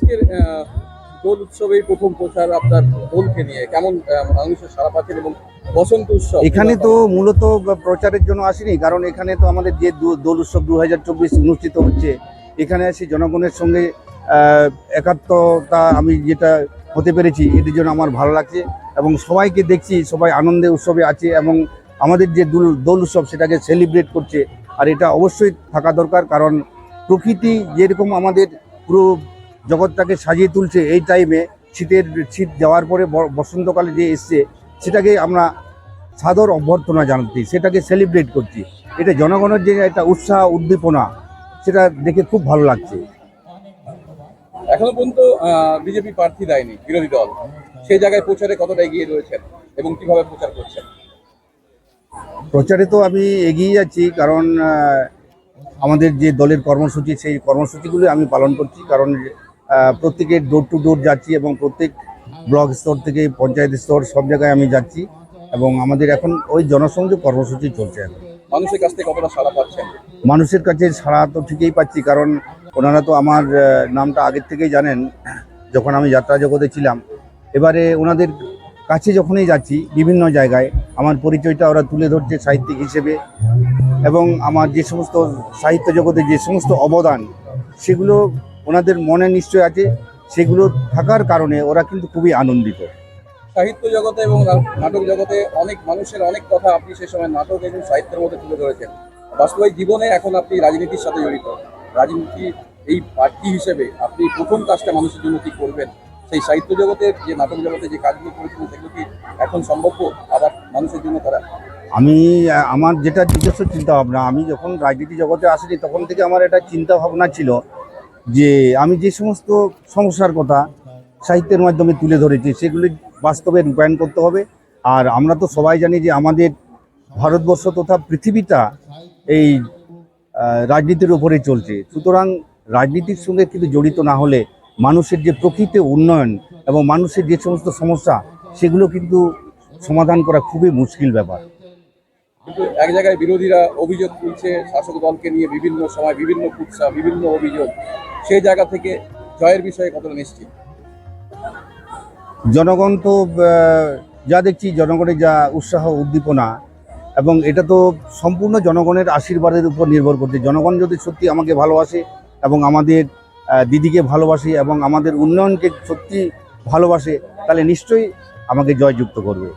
আজকের দোল উৎসবে প্রথম প্রচার আপনার দোলকে নিয়ে। কেমন মানুষের সারা পাচ্ছেন এবং বসন্ত উৎসব? এখানে তো মূলত প্রচারের জন্য আসিনি, কারণ এখানে তো আমাদের যে দোল উৎসব দু হাজার চব্বিশ অনুষ্ঠিত হচ্ছে, এখানে আসি জনগণের সঙ্গে একাত্মতা আমি যেটা হতে পেরেছি এটির জন্য আমার ভালো লাগছে এবং সবাইকে দেখছি, সবাই আনন্দে উৎসবে আছে এবং আমাদের যে দোল দোল উৎসব সেটাকে সেলিব্রেট করছে। আর এটা অবশ্যই থাকা দরকার, কারণ প্রকৃতি যেরকম আমাদের পুরো জগৎটাকে সাজিয়ে তুলছে এই টাইমে শীতের শীত যাওয়ার পরে বসন্তকালে যে এসছে সেটাকে আমরা সাদর অভ্যর্থনা জানাচ্ছি সেটাকে সেলিব্রেট করছি। এটা জনগণের যে একটা উৎসাহ উদ্দীপনা সেটা দেখে খুব ভালো লাগছে। এখনও পর্যন্ত বিজেপি প্রার্থী দেয়নি বিরোধী দল। সেই জায়গায় প্রচারে কতটা এগিয়ে রয়েছেন এবং কীভাবে প্রচার করছেন? প্রচারে তো আমি এগিয়ে যাচ্ছি কারণ আমাদের যে দলের কর্মসূচি সেই কর্মসূচিগুলো আমি পালন করছি কারণ প্রত্যেকের ডোর টু ডোর যাচ্ছি এবং প্রত্যেক ব্লক স্তর থেকে পঞ্চায়েত স্তর সব জায়গায় আমি যাচ্ছি এবং আমাদের এখন ওই জনসংযোগ কর্মসূচি চলছে এখন। মানুষের কাছ থেকে কতটা সাড়া পাচ্ছেন? মানুষের কাছে সাড়া তো ঠিকই পাচ্ছি কারণ ওনারা তো আমার নামটা আগের থেকেই জানেন যখন আমি যাত্রা জগতে ছিলাম। এবারে ওনাদের কাছে যখনই যাচ্ছি বিভিন্ন জায়গায় আমার পরিচয়টা ওরা তুলে ধরছে সাহিত্যিক হিসেবে এবং আমার যে সমস্ত সাহিত্য জগতে যে সমস্ত অবদান সেগুলো ওনাদের মনে নিশ্চয় আছে সেগুলো থাকার কারণে ওরা কিন্তু খুবই আনন্দিত। সাহিত্য জগতে এবং নাটক জগতে অনেক মানুষের অনেক কথা আপনি সে সময় নাটক এবং সাহিত্যের মধ্যে তুলে ধরেছেন। বাস্তবিক জীবনে এখন আপনি রাজনীতির সাথে জড়িত। রাজনীতি এই প্রার্থী হিসেবে আপনি প্রথম কাজটা মানুষের জন্য কি করবেন? সেই সাহিত্য জগতের যে নাটক জগতে যে কাজগুলো করেছিলেন সেগুলো কি এখন সম্ভব আবার মানুষের জন্য তারা আমি আমার যেটা নিজস্ব চিন্তা ভাবনা আমি যখন রাজনীতি জগতে আসিনি তখন থেকে আমার এটা চিন্তা ভাবনা ছিল যে আমি যে সমস্ত সমস্যার কথা সাহিত্যের মাধ্যমে তুলে ধরেছি, সেগুলি বাস্তবে রূপায়ণ করতে হবে। আর আমরা তো সবাই জানি যে আমাদের ভারতবর্ষ তথা পৃথিবীটা এই রাজনীতির উপরে চলছে। সুতরাং রাজনীতির সঙ্গে কিন্তু জড়িত না হলে মানুষের যে প্রকৃত উন্নয়ন এবং মানুষের যে সমস্ত সমস্যা, সেগুলো কিন্তু সমাধান করা খুবই মুশকিল ব্যাপার। কিন্তু এক জায়গায় বিরোধীরা অভিযোগ তুলছে, শাসক দলকে নিয়ে বিভিন্ন সময় বিভিন্ন কুৎসা, বিভিন্ন অভিযোগ। সেই জায়গা থেকে জয়ের বিষয়ে কতটা নিশ্চিত? জনগণ তো যা দেখছি জনগণের যা উৎসাহ, উদ্দীপনা, এবং এটা তো সম্পূর্ণ জনগণের আশীর্বাদের উপর নির্ভর করছে। জনগণ যদি সত্যি আমাকে ভালোবাসে এবং আমাদের দিদিকে ভালোবাসে এবং আমাদের উন্নয়নকে সত্যি ভালোবাসে, তাহলে নিশ্চয়ই আমাকে জয়যুক্ত করবে।